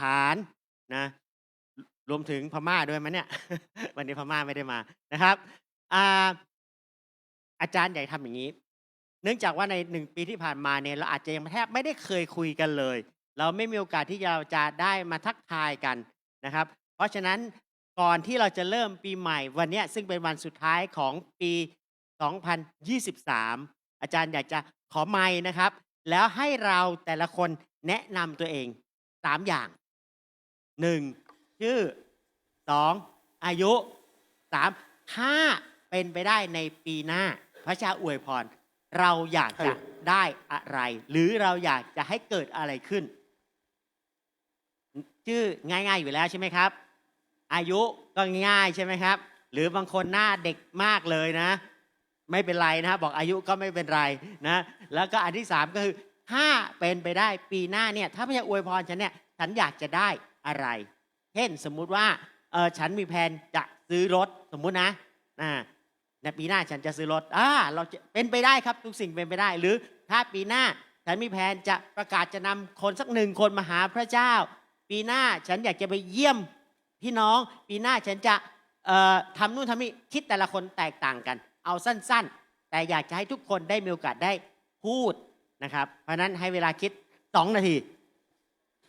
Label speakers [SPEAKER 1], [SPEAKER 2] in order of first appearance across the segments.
[SPEAKER 1] ถานนะรวมถึงพม่าด้วยไหมเนี่ย วันนี้พม่าไม่ได้มานะครับอาอาจารย์ใหญ่ทำอย่างนี้ เนื่องจากว่าในหนึ่งปีที่ผ่านมาเนี่ยเราอาจจะยังแทบไม่ได้เคยคุยกันเลย เราไม่มีโอกาสที่เราจะได้มาทักทายกันนะครับ เพราะฉะนั้นก่อนที่เราจะเริ่มปีใหม่วันนี้ซึ่งเป็นวันสุดท้ายของปี 2023 อาจารย์อยากจะขอไม้นะครับ แล้วให้เราแต่ละคนแนะนำตัวเอง 3 อย่าง 1. ชื่อ 2. อายุ 3. ถ้าเป็นไปได้ในปีหน้า พระเจ้าอวยพร เราอยากจะได้อะไร หรือเราอยากจะให้เกิดอะไรขึ้น ชื่อง่าย ๆ อยู่แล้วใช่ไหมครับ อายุก็ง่ายใช่ไหมครับ หรือบางคนหน้าเด็กมากเลยนะ ไม่เป็นไรนะบอกอายุก็ไม่เป็นไรนะ แล้วก็อันที่สามก็คือถ้าเป็นไปได้ปีหน้าเนี่ย ถ้าพระเจ้าอวยพรฉันเนี่ย ฉันอยากจะได้ อะไร เช่นสมมุติว่าเออฉันมีแผนจะซื้อรถสมมุตินะอ่าในปีหน้าฉันจะซื้อรถอ่าเราจะเป็นไปได้ครับทุกสิ่งเป็นไปได้ หรือถ้าปีหน้าฉันมีแผนจะประกาศจะนำคนสักหนึ่งคนมาหาพระเจ้า ปีหน้าฉันอยากจะไปเยี่ยมพี่น้อง ปีหน้าฉันจะเอ่อทำนู่นทำนี่คิดแต่ละคนแตกต่างกัน เอาสั้น ๆ แต่อยากจะให้ทุกคนได้มีโอกาสได้พูดนะครับ เพราะนั้นให้เวลาคิด2นาที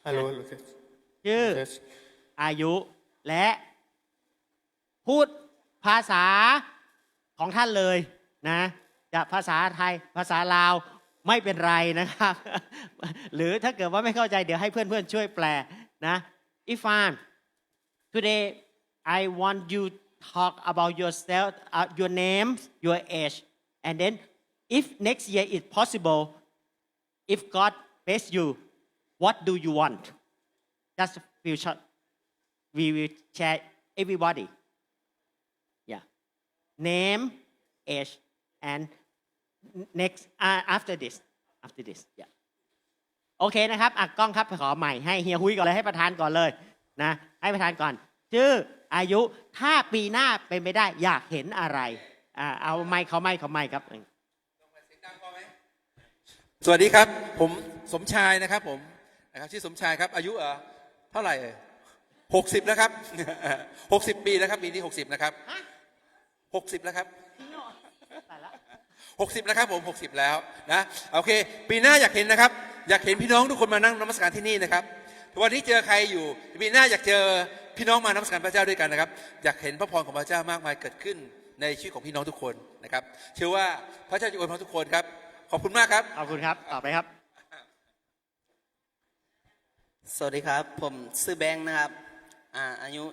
[SPEAKER 2] Hallo, Lukas.
[SPEAKER 1] ชื่อ
[SPEAKER 2] Lukas.
[SPEAKER 1] อายุ และ พูดภาษาของท่านเลยนะจะภาษาไทยภาษาลาวไม่เป็นไรนะครับ หรือถ้าเกิดว่าไม่เข้าใจเดี๋ยวให้เพื่อนๆช่วยแปลนะอีฟาน today I want you talk about yourself uh, your name your age and then if next year is possible if God bless you what do you want just a few short we will share everybody yeah name age and next uh, after this after this yeah โอเคนะครับอะกล้องครับขอใหม่ให้เฮียฮุยก่อนเลยให้ประธานก่อนเลยนะให้ประธานก่อนชื่ออายุถ้าปีหน้าเป็นไปได้อยากเห็นอะไรอ่าเอาไมค์เขาไมค์เขาไมค์ครับ
[SPEAKER 2] สวัสดีครับ ผมสมชายนะครับผมนะครับชื่อสมชายครับอายุเอ่อ เท่าไหร่หกสิบแล้วครับหกสิบปีแล้วครับปีนี้หกสิบนะครับหกสิบแล้วครับหกสิบแล้วครับผมหกสิบแล้วนะโอเค ปีหน้าอยากเห็นนะครับ อยากเห็นพี่น้องทุกคนมานั่งนมัสการที่นี่นะครับวันนี้เจอใครอยู่ปีหน้าอยากเจอพี่น้องมานมัสการพระเจ้าด้วยกันนะครับ อยากเห็นพระพรของพระเจ้ามากมายเกิดขึ้นในชีวิตของพี่น้องทุกคนนะครับ เชื่อว่าพระเจ้าจะอวยพรทุกคนครับ ขอบคุณมากครับ
[SPEAKER 1] ขอบคุณครับ ต่อไปครับ
[SPEAKER 3] สวัสดีครับ ผมชื่อแบงค์นะครับอ่าอายุ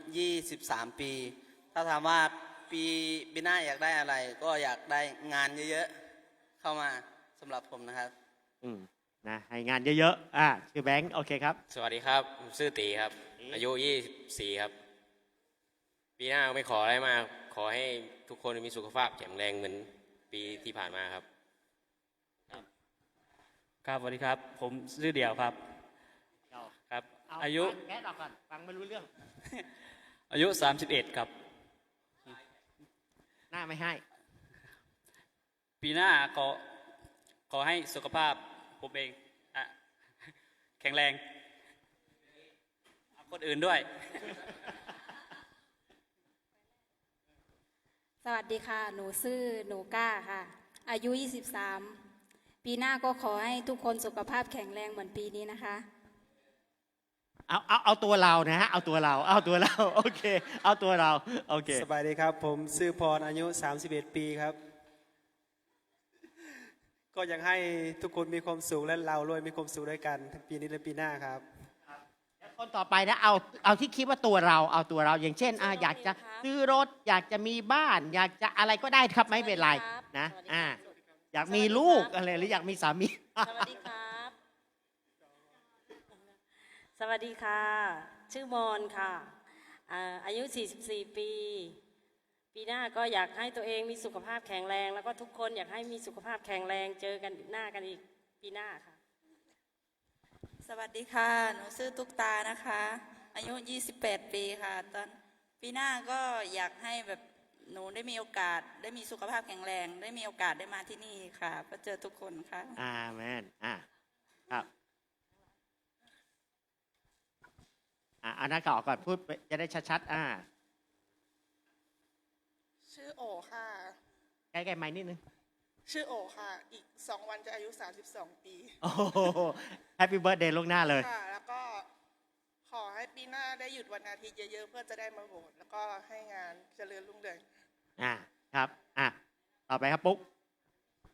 [SPEAKER 3] 23 ปี ถ้าถามว่าปีปีหน้าอยากได้อะไร ก็อยากได้งานเยอะๆ เข้ามาสำหรับผมนะครับ
[SPEAKER 1] อืมนะให้งานเยอะๆอ่าชื่อแบงค์โอเคครับ
[SPEAKER 4] สวัสดีครับผมชื่อตีครับ
[SPEAKER 1] ตี
[SPEAKER 4] อายุ 24 ครับ ปีหน้าไม่ขออะไรมาก ขอให้ทุกคนมีสุขภาพแข็งแรงเหมือนปีที่ผ่านมาครับ
[SPEAKER 5] ครับสวัสดีครับ ผมชื่อเดี่ยวครับครับ
[SPEAKER 1] เอา
[SPEAKER 5] ยุ
[SPEAKER 1] ฟังแก๊สออกก่อนฟังไม่รู้เรื่อง
[SPEAKER 5] อายุ 31 ครับ
[SPEAKER 1] หน้าไม่ให้
[SPEAKER 5] ปีหน้าขอขอให้สุขภาพผมเองอะแข็งแรงคนอื่นด้วย
[SPEAKER 6] สวัสดีค่ะ หนูชื่อหนูก้าค่ะ อายุ 23 ปีหน้าก็ขอให้ทุกคนสุขภาพแข็งแรงเหมือนปีนี้นะคะ
[SPEAKER 1] เอาเอาเอาตัวเรานะฮะเอาตัวเรา เอาตัวเราโอเค เอาตัวเราโอเค
[SPEAKER 7] สบายดีครับ ผมชื่อพรอายุ 31 ปีครับ ก็ยังให้ทุกคนมีความสุขและเราด้วยมีความสุขด้วยกันทั้งปีนี้และปีหน้าครับ
[SPEAKER 1] คนต่อไปนะเอาเอาที่คิดว่าตัวเรา เอาตัวเราอย่างเช่นอะ
[SPEAKER 6] สวัสดี
[SPEAKER 1] อยากจะ
[SPEAKER 6] ครับ
[SPEAKER 1] ซื้อรถ อยากจะมีบ้าน อยากจะอะไรก็ได้ครับไม่เป็นไร
[SPEAKER 6] สวัสดีครับ
[SPEAKER 1] นะ
[SPEAKER 6] สวัสดีครับ
[SPEAKER 1] อ่าอยาก
[SPEAKER 6] สวัสดี
[SPEAKER 1] มี
[SPEAKER 6] ครับ
[SPEAKER 1] ลูกอะไรหรืออยากมีสามี
[SPEAKER 6] สวัสดีครับ สวัสดีค่ะ ชื่อมอนค่ะอ่าอายุ 44 ปี ปีหน้าก็อยากให้ตัวเองมีสุขภาพแข็งแรง แล้วก็ทุกคนอยากให้มีสุขภาพแข็งแรง เจอกันหน้ากันอีกปีหน้าค่ะ
[SPEAKER 8] สวัสดีค่ะ หนูชื่อตุ๊กตานะคะ อายุ 28 ปีค่ะ ตอนปีหน้าก็อยากให้แบบหนูได้มีโอกาสได้มีสุขภาพแข็งแรง ได้มีโอกาสได้มาที่นี่ค่ะก็เจอทุกคนค่ะ
[SPEAKER 1] อาเมนอ่าครับ หน้ากากออกก่อนพูดไปจะได้ชัดๆอ่า
[SPEAKER 9] ชื่อโอค่ะ
[SPEAKER 1] ใกล้ๆไม้นิดนึง
[SPEAKER 9] ชื่อโอค่ะ อีกสองวันจะอายุ 32 ปี
[SPEAKER 1] โอ้โหแฮปปี้เบิร์ดเดย์ล่วงหน้าเลย
[SPEAKER 9] ค่ะ แล้วก็ขอให้ปีหน้าได้หยุดวันอาทิตย์เยอะๆ เพื่อจะได้มาโหวตแล้วก็ให้งานเจริญรุ่งเรือง
[SPEAKER 1] อ่าครับ อะต่อไปครับปุ๊ก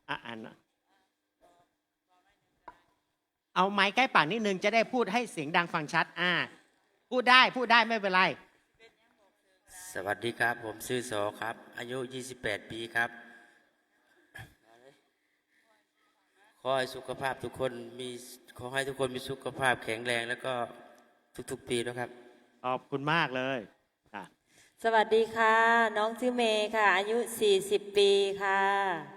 [SPEAKER 1] อะอ่านเอาไม้ใกล้ปากนิดนึงจะได้พูดให้เสียงดังฟังชัด อ่า พูดได้พูดได้ไม่เป็นไร
[SPEAKER 4] สวัสดีครับ ผมชื่อโสครับ อายุ 28 ปีครับ ขอให้สุขภาพทุกคนมีขอให้ทุกคนมีสุขภาพแข็งแรงแล้วก็ทุกๆปีนะครับ
[SPEAKER 1] ขอบคุณมากเลยอะ
[SPEAKER 6] สวัสดีค่ะ น้องชื่อเมย์ค่ะ อายุ 40 ปีค่ะ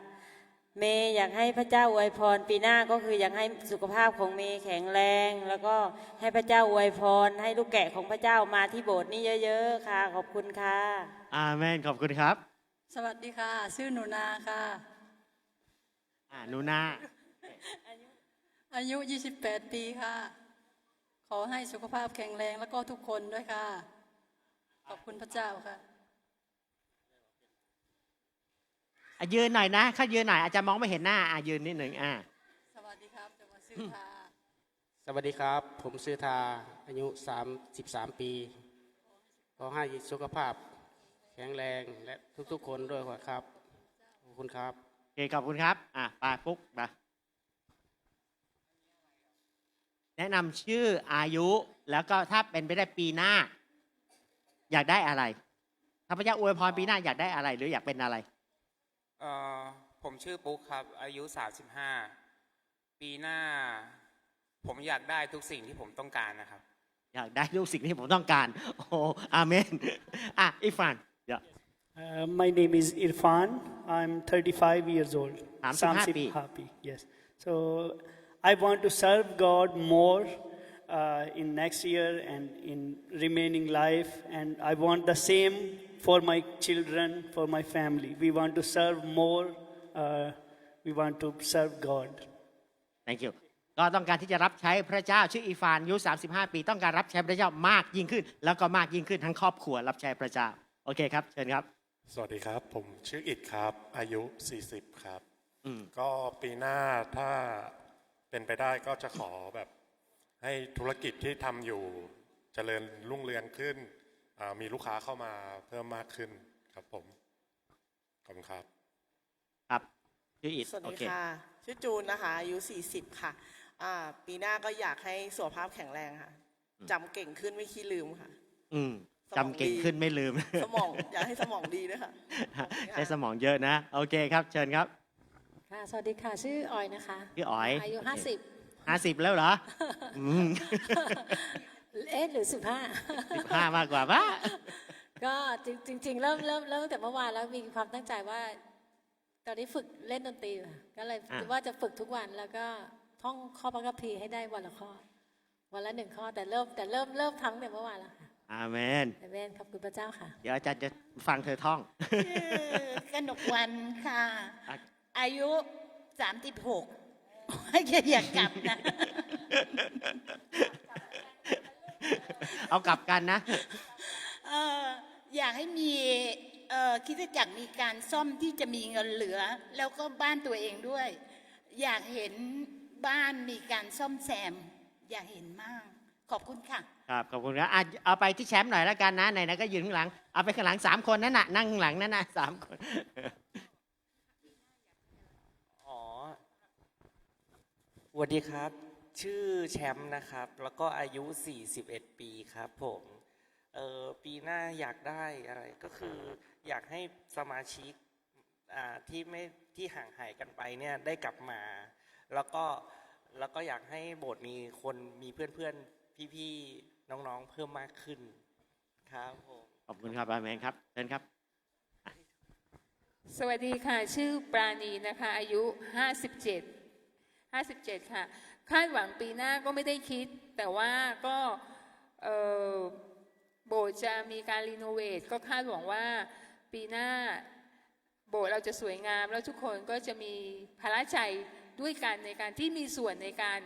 [SPEAKER 6] เมย์อยากให้พระเจ้าอวยพร ปีหน้าก็คืออยากให้สุขภาพของเมย์แข็งแรง แล้วก็ให้พระเจ้าอวยพร ให้ลูกแกะของพระเจ้ามาที่โบสถ์นี่เยอะ ๆ ค่ะ ขอบคุณค่ะ
[SPEAKER 1] อาเมนขอบคุณครับ
[SPEAKER 10] สวัสดีค่ะ ชื่อหนูนาค่ะ
[SPEAKER 1] อ่านูนา
[SPEAKER 10] อายุ 28 ปีค่ะ ขอให้สุขภาพแข็งแรงแล้วก็ทุกคนด้วยค่ะ ขอบคุณพระเจ้าค่ะ
[SPEAKER 1] อะยืนหน่อยนะถ้ายืนหน่อยอาจจะมองไม่เห็นหน้าอะยืนนิดหนึ่งอ่า
[SPEAKER 10] สวัสดีครับจังหวัดสุทา
[SPEAKER 11] สวัสดีครับ ผมชื่อทาอายุ 33 ปีขอให้สุขภาพ แข็งแรงและทุกๆ คนด้วยครับขอบคุณครับ
[SPEAKER 1] โอเคขอบคุณครับอะไปปุ๊กมาแนะนำชื่ออายุแล้วก็ถ้าเป็นไปได้ปีหน้า อยากได้อะไรถ้าพระเจ้าอวยพรปีหน้าอยากได้อะไร หรืออยากเป็นอะไร
[SPEAKER 12] เอ่อผมชื่อปุ๊กครับ อายุ 35 ปีหน้า ผมอยากได้ทุกสิ่งที่ผมต้องการนะครับ
[SPEAKER 1] อยากได้ทุกสิ่งที่ผมต้องการ โอ้โหอาเมนอะอีฟานเดี๋ยว
[SPEAKER 7] Uh, my name is Irfan. I'm 35 years old.
[SPEAKER 1] 35ปี
[SPEAKER 7] happy. Yes. So I want to serve God more uh, in next year and in remaining life, and I want the same for my children, for my family. We want to serve more. Uh, we want to serve God.
[SPEAKER 1] thank you ก็ต้องการที่จะรับใช้พระเจ้าชื่ออีฟานอายุ 35 ปี ต้องการรับใช้พระเจ้ามากยิ่งขึ้น แล้วก็มากยิ่งขึ้นทั้งครอบครัวรับใช้พระเจ้า โอเคครับ เชิญครับ
[SPEAKER 13] สวัสดีครับ ผมชื่ออิดครับ อายุ 40 ครับ
[SPEAKER 1] อืม
[SPEAKER 13] ก็ปีหน้าถ้าเป็นไปได้ก็จะขอแบบ ให้ธุรกิจที่ทำอยู่เจริญรุ่งเรืองขึ้นอ่า มีลูกค้าเข้ามาเพิ่มมากขึ้นครับผม ขอบคุณครับ
[SPEAKER 1] ครับชื่ออิด
[SPEAKER 9] สวัส
[SPEAKER 1] โอ
[SPEAKER 9] ดี
[SPEAKER 1] เค
[SPEAKER 9] ค่ะ ชื่อจูนนะคะ อายุ 40 ค่ะ อ่า ปีหน้าก็อยากให้สุขภาพแข็งแรงค่ะจำเก่งขึ้นไม่ขี้ลืมค่ะ
[SPEAKER 1] อืม
[SPEAKER 9] สมอง
[SPEAKER 1] จำเก่ง
[SPEAKER 9] ดี
[SPEAKER 1] ขึ้นไม่ลืม
[SPEAKER 9] สมอง อยากให้สมองดีด้วยค่ะ
[SPEAKER 1] ใช้สมองเยอะนะ โอเคครับ เชิญครับ
[SPEAKER 10] ค่ะ สวัสดีค่ะ ชื่อออยนะคะ
[SPEAKER 1] พี่อ๋อย
[SPEAKER 10] อายุ
[SPEAKER 1] ห้าสิบแล้วเหรอ อืม
[SPEAKER 10] 50 เอ๊ะหรือ
[SPEAKER 1] สิบห้ามากกว่าปะ
[SPEAKER 10] 15ก็จริง ๆ เริ่มเริ่มเริ่มตั้งแต่เมื่อวานแล้วมีความตั้งใจว่า ตอนนี้ฝึกเล่นดนตรีอยู่ค่ะก็เลย
[SPEAKER 1] อะ
[SPEAKER 10] ว่าจะฝึกทุกวันแล้วก็ท่องข้อพระคัมภีร์ให้ได้วันละข้อ วันละหนึ่งข้อแต่เริ่มแต่เริ่มเริ่มทั้งแต่เมื่อวานแล้วค่ะ
[SPEAKER 1] อาเมน
[SPEAKER 10] แต่เวนขอบคุณพระเจ้าค่ะ
[SPEAKER 1] เดี๋ยวอาจารย์จะฟังเธอท่อง
[SPEAKER 14] ชื่อกนกวันค่ะ
[SPEAKER 1] อะ
[SPEAKER 14] อายุสามสิบหกไม่ใช่อยากกลับนะ
[SPEAKER 1] เอากลับกันนะ
[SPEAKER 14] เอ่ออยากให้มีเอ่อคริดจักรมีการซ่อมที่จะมีเงินเหลือ แล้วก็บ้านตัวเองด้วย อยากเห็นบ้านมีการซ่อมแซม อยากเห็นมาก ขอบคุณค่ะ
[SPEAKER 1] ครับขอบคุณครับอะเอาไปที่แชมป์หน่อยแล้วกันนะไหนๆก็ยืนข้างหลังเอาไปข้างหลังสามคนนั่นน่ะนั่งข้างหลังนั่นน่ะสามคน
[SPEAKER 15] อ๋อสวัสดีครับ ชื่อแชมป์นะครับ แล้วก็อายุ 41 ปีครับผมเออปีหน้าอยากได้อะไรก็คืออยากให้สมาชิกอ่าที่ไม่ที่ห่างหายกันไปเนี่ยได้กลับมา แล้วก็แล้วก็อยากให้โบสถ์มีคนมีเพื่อนๆพี่ๆน้องๆเพิ่มมากขึ้นครับผม
[SPEAKER 1] ขอบคุณครับอาเมนครับเชิญครับ
[SPEAKER 16] สวัสดีค่ะ ชื่อปราณีนะคะ อายุ 57 57 ค่ะ คาดหวังปีหน้าก็ไม่ได้คิด แต่ว่าก็โบสถ์จะมีการรีโนเวทก็คาดหวังว่าปีหน้าโบสถ์เราจะสวยงาม แล้วทุกคนก็จะมีพละใจด้วยกันในการที่มีส่วนในการ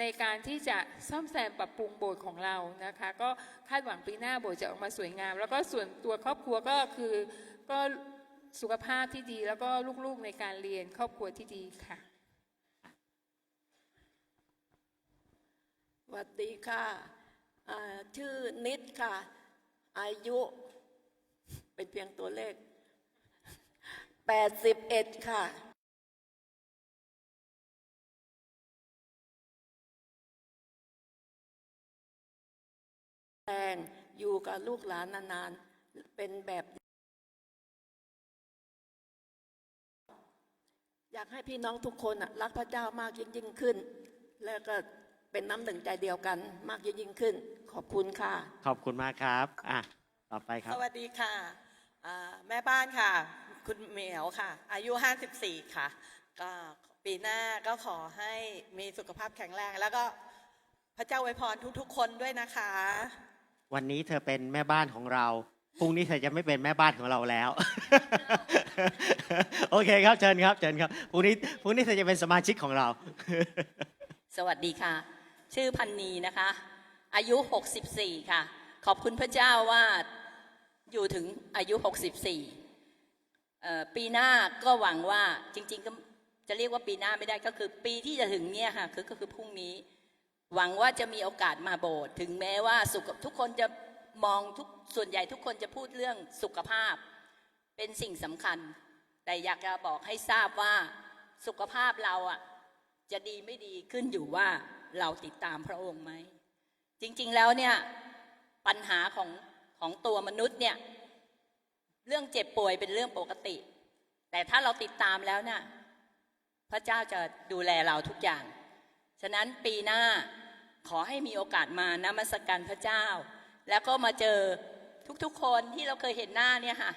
[SPEAKER 16] ในการที่จะซ่อมแซมปรับปรุงโบสถ์ของเรานะคะ ก็คาดหวังปีหน้าโบสถ์จะออกมาสวยงาม แล้วก็ส่วนตัวครอบครัวก็คือก็สุขภาพที่ดี แล้วก็ลูกๆในการเรียนครอบครัวที่ดีค่ะ
[SPEAKER 17] วัสดีค่ะชื่อนิดค่ะ อายุ เป็นเพียงตัวเลข 81 ค่ะ แรงอยู่กับลูกหลานนานๆ เป็นแบบ อยากให้พี่น้องทุกคนรักพระเจ้ามากยิ่งขึ้น แล้วก็ เป็นน้ำหนึ่งใจเดียวกันมากยิ่งยิ่งขึ้น ขอบคุณค่ะ
[SPEAKER 1] ขอบคุณมากครับอะต่อไปครับ
[SPEAKER 18] สวัสดีค่ะอ่าแม่บ้านค่ะ คุณเหมียวค่ะ อายุ 54 ค่ะ ก็ปีหน้าก็ขอให้มีสุขภาพแข็งแรง แล้วก็พระเจ้าอวยพรทุกๆ คนด้วยนะคะ
[SPEAKER 1] วันนี้เธอเป็นแม่บ้านของเราพรุ่งนี้เธอจะไม่เป็นแม่บ้านของเราแล้ว โอเคครับเชิญครับเชิญครับพรุ่งนี้พรุ่งนี้เธอจะเป็นสมาชิกของเรา
[SPEAKER 19] สวัสดีค่ะ ชื่อพันนีนะคะ อายุ 64 ค่ะ ขอบคุณพระเจ้าว่าอยู่ถึงอายุ 64เอ่ปีหน้าก็หวังว่าจริง ๆ ก็จะเรียกว่าปีหน้าไม่ได้ก็คือปีที่จะถึงเนี่ยค่ะคือก็คือพรุ่งนี้ หวังว่าจะมีโอกาสมาโบสถ์ถึงแม้ว่าสุขทุกคนจะมองทุกส่วนใหญ่ทุกคนจะพูดเรื่องสุขภาพ เป็นสิ่งสำคัญ แต่อยากจะบอกให้ทราบว่าสุขภาพเราอะจะดีไม่ดีขึ้นอยู่ว่า เราติดตามพระองค์ไหม จริงๆแล้วเนี่ยปัญหาของของตัวมนุษย์เนี่ยเรื่องเจ็บป่วยเป็นเรื่องปกติ แต่ถ้าเราติดตามแล้วเนี่ยพระเจ้าจะดูแลเราทุกอย่าง ฉะนั้นปีหน้าขอให้มีโอกาสมานมัสการพระเจ้า แล้วก็มาเจอทุกๆคนที่เราเคยเห็นหน้าเนี่ยค่ะ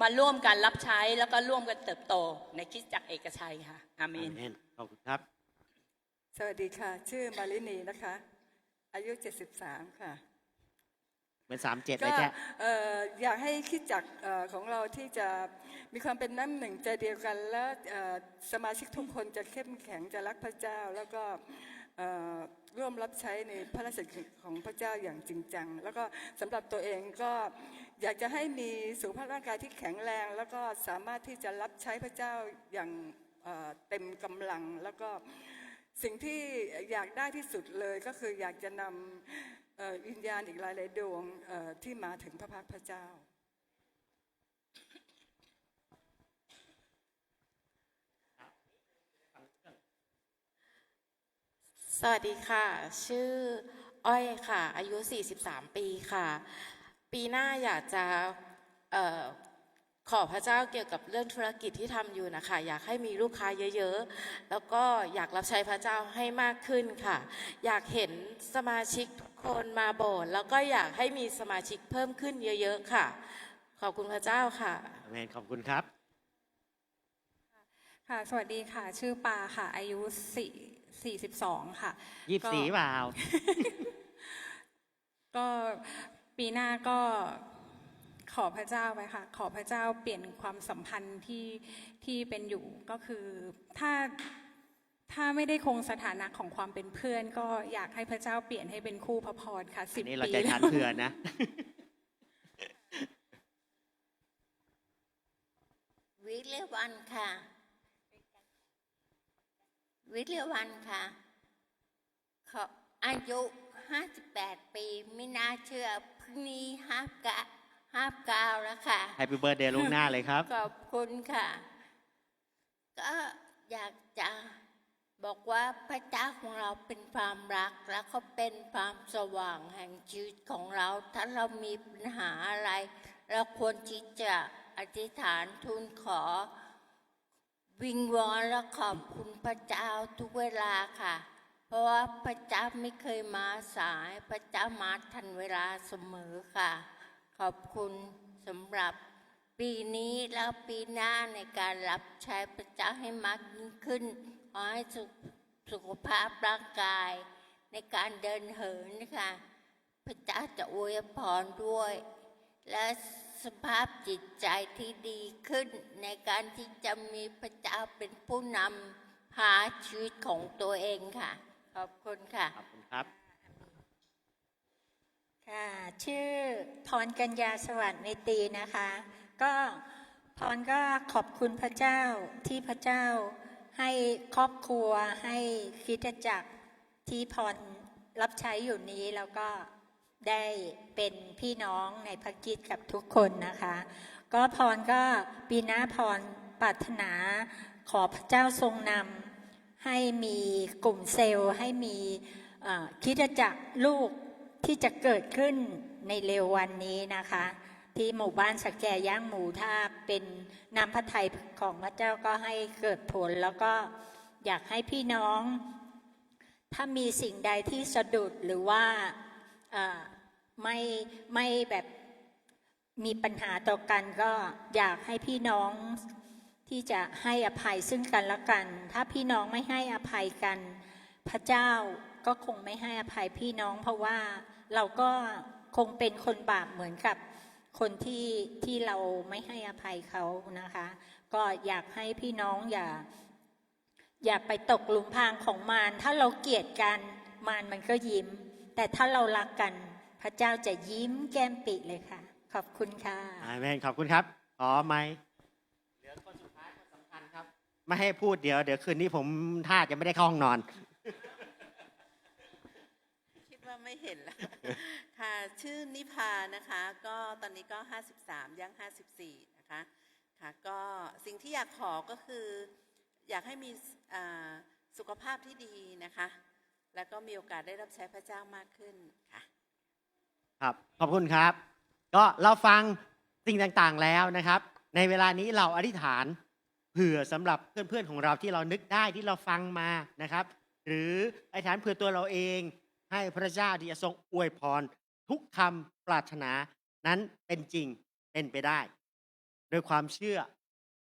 [SPEAKER 19] มาร่วมกันรับใช้แล้วก็ร่วมกันเติบโตในคริสตจักรเอกชัยค่ะ อาเมน
[SPEAKER 1] ขอบคุณครับ
[SPEAKER 20] สวัสดีค่ะ ชื่อมารินีนะคะ อายุ 73 ค่ะ
[SPEAKER 1] เป็นสามเจ็ดเล
[SPEAKER 20] ก็
[SPEAKER 1] ยแค่
[SPEAKER 20] เอ่ออยากให้คิดจักรเอ่อของเราที่จะมีความเป็นน้ำหนึ่งใจเดียวกัน และเอ่อสมาชิกทุกคนจะเข้มแข็งจะรักพระเจ้า แล้วก็เอ่อร่วมรับใช้ในพระราชกิจของพระเจ้าอย่างจริงจัง แล้วก็สำหรับตัวเองก็อยากจะให้มีสุขภาพร่างกายที่แข็งแรง แล้วก็สามารถที่จะรับใช้พระเจ้าอย่างเอ่อเต็มกำลังแล้วก็ สิ่งที่อยากได้ที่สุดเลยก็คืออยากจะนำเอ่อวิญญาณอีกหลายๆดวงที่มาถึงพระพักพระเจ้า
[SPEAKER 21] สวัสดีค่ะ ชื่ออ้อยค่ะ อายุ 43 ปีค่ะ ปีหน้าอยากจะ ขอพระเจ้าเกี่ยวกับเรื่องธุรกิจที่ทำอยู่นะคะอยากให้มีลูกค้าเยอะๆ แล้วก็อยากรับใช้พระเจ้าให้มากขึ้นค่ะ อยากเห็นสมาชิกทุกคนมาโบสถ์แล้วก็อยากให้มีสมาชิกเพิ่มขึ้นเยอะๆค่ะ ขอบคุณพระเจ้าค่ะ
[SPEAKER 1] อาเมนขอบคุณครับ
[SPEAKER 22] ค่ะสวัสดีค่ะ ชื่อปาค่ะ อายุสี่สี่สิบสองค่ะ
[SPEAKER 1] ยี่สิบสี่
[SPEAKER 22] ก็
[SPEAKER 1] เปล่า
[SPEAKER 22] ก็ปีหน้าก็ ขอพระเจ้าไว้ค่ะ ขอพระเจ้าเปลี่ยนความสัมพันธ์ที่ที่เป็นอยู่ก็คือถ้าถ้าไม่ได้คงสถานะของความเป็นเพื่อน ก็อยากให้พระเจ้าเปลี่ยนให้เป็นคู่พระพรค่ะสิ
[SPEAKER 1] อั
[SPEAKER 22] บ
[SPEAKER 1] นนี้เรา
[SPEAKER 22] ปี
[SPEAKER 1] ใจทาน
[SPEAKER 22] แล้ว
[SPEAKER 1] เผื่อนะ
[SPEAKER 23] วิเลวันค่ะ วิเลวันค่ะขออายุ 58 ปี ไม่น่าเชื่อเพิ่งนี้ห้าบกะ ห้าบกาวแล้วค่ะ
[SPEAKER 1] แฮปปี้เบิร์ดเดย์ล่วงหน้าเลยครับ
[SPEAKER 23] ขอบคุณค่ะ ก็อยากจะบอกว่าพระเจ้าของเราเป็นความรัก แล้วก็เป็นความสว่างแห่งชีวิตของเรา ถ้าเรามีปัญหาอะไร เราควรที่จะอธิษฐานทูลขอ วิงวอนและขอบคุณพระเจ้าทุกเวลาค่ะ เพราะว่าพระเจ้าไม่เคยมาสาย พระเจ้ามาทันเวลาเสมอค่ะ ขอบคุณสำหรับปีนี้แล้วปีหน้าในการรับใช้พระเจ้าให้มากยิ่งขึ้น ขอให้สุขสุขภาพร่างกาย ในการเดินเหินค่ะพระเจ้าจะอวยพรด้วย และสภาพจิตใจที่ดีขึ้น ในการที่จะมีพระเจ้าเป็นผู้นำพาชีวิตของตัวเองค่ะ ขอบคุณค่ะ
[SPEAKER 1] ขอบคุณครับ
[SPEAKER 24] ชื่อพรกัญญาสวัสดิ์ในตีนะคะ ก็พรก็ขอบคุณพระเจ้าที่พระเจ้าให้ครอบครัวให้คริสตจักรที่พรรับใช้อยู่นี้แล้วก็ได้เป็นพี่น้องในพระกิจกับทุกคนนะคะ ก็พรก็ปีหน้าพรปรารถนาขอพระเจ้าทรงนำให้มีกลุ่มเซลล์ให้มีคิดจักรลูกที่จะเกิดขึ้น ในเร็ววันนี้นะคะ ที่หมู่บ้านสักแกย่างหมูถ้าเป็นน้ำพระทัยของพระเจ้าก็ให้เกิดผล แล้วก็อยากให้พี่น้อง ถ้ามีสิ่งใดที่สะดุดหรือว่าไม่ไม่แบบมีปัญหาต่อกันก็อยากให้พี่น้องที่จะให้อภัยซึ่งกันและกัน ถ้าพี่น้องไม่ให้อภัยกัน พระเจ้าก็คงไม่ให้อภัยพี่น้อง เพราะว่าเราก็ คงเป็นคนบาปเหมือนกับคนที่ที่เราไม่ให้อภัยเขานะคะ ก็อยากให้พี่น้องอย่า อย่าไปตกหลุมพรางของมารถ้าเราเกลียดกันมารมันก็ยิ้ม แต่ถ้าเรารักกันพระเจ้าจะยิ้มแก้มปิเลยค่ะ ขอบคุณค่ะ
[SPEAKER 1] อาเมนขอบคุณครับขอไม้เหลือคนสุดท้ายคนสำคัญครับ ไม่ให้พูดเดี๋ยวเดี๋ยวคืนนี้ผมท่าจะไม่ได้เข้าห้องนอน
[SPEAKER 25] คิดว่าไม่เห็นแล้ว ค่ะชื่อนิพานะคะก็ตอนนี้ก็ 53ย่าง54 นะคะค่ะก็สิ่งที่อยากขอก็คือ อยากให้มีสุขภาพที่ดีนะคะ แล้วก็มีโอกาสได้รับใช้พระเจ้ามากขึ้นค่ะ
[SPEAKER 1] ครับขอบคุณครับ ก็เราฟังสิ่งต่างๆแล้วนะครับ ในเวลานี้เราอธิษฐานเผื่อสำหรับเพื่อนๆของเราที่เรานึกได้ที่เราฟังมานะครับ หรืออธิษฐานเผื่อตัวเราเองให้พระเจ้าที่จะทรงอวยพร ทุกคำปรารถนานั้นเป็นจริงเป็นไปได้ โดยความเชื่อ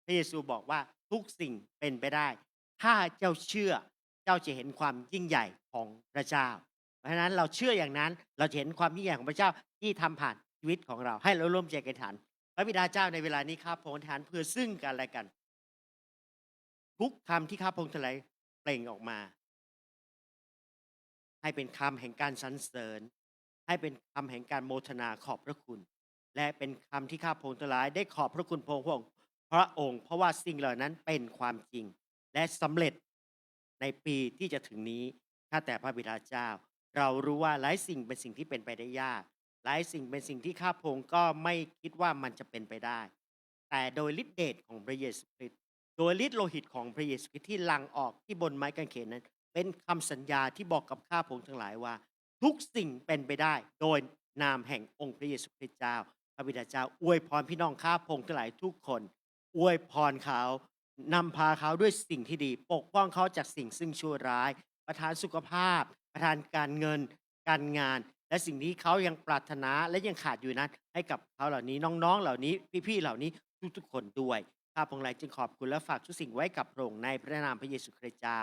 [SPEAKER 1] พระเยซูบอกว่าทุกสิ่งเป็นไปได้ ถ้าเจ้าเชื่อเจ้าจะเห็นความยิ่งใหญ่ของพระเจ้า เพราะฉะนั้นเราเชื่ออย่างนั้นเราจะเห็นความยิ่งใหญ่ของพระเจ้าที่ทำผ่านชีวิตของเรา ให้เราร่วมใจกันฐานพระบิดาเจ้าในเวลานี้ข้าพงฐานเพื่อซึ่งกันและกัน ทุกคำที่ข้าพงทลายเปล่งออกมา ให้เป็นคำแห่งการสรรเสริญ ให้เป็นคำแห่งการโมทนาขอบพระคุณ และเป็นคำที่ข้าพงศ์ทลายได้ขอบพระคุณพระองค์พระองค์เพราะว่าสิ่งเหล่านั้นเป็นความจริง และสำเร็จในปีที่จะถึงนี้ข้าแต่พระบิดาเจ้า เรารู้ว่าหลายสิ่งเป็นสิ่งที่เป็นไปได้ยาก หลายสิ่งเป็นสิ่งที่ข้าพงศ์ก็ไม่คิดว่ามันจะเป็นไปได้ แต่โดยฤทธิเดชของพระเยซูคริสต์โดยฤทธิโลหิตของพระเยซูคริสต์ที่หลังออกที่บนไม้กางเขนนั้น เป็นคำสัญญาที่บอกกับข้าพงศ์ทั้งหลายว่า ทุกสิ่งเป็นไปได้ โดยนามแห่งองค์พระเยซูคริสต์เจ้า พระบิดาเจ้า อวยพรพี่น้องข้าพงทั้งหลายทุกคน อวยพรเขานำพาเขาด้วยสิ่งที่ดี ปกป้องเขาจากสิ่งซึ่งชั่วร้าย ประทานสุขภาพ ประทานการเงิน การงาน และสิ่งที่เขายังปรารถนาและยังขาดอยู่นั้น ให้กับเขาเหล่านี้น้องๆ เหล่านี้พี่ๆเหล่านี้ทุกๆคนด้วยข้าพงหลายจึงขอบคุณและฝากทุกสิ่งไว้กับพระองค์ในพระนามพระเยซูคริสต์เจ้า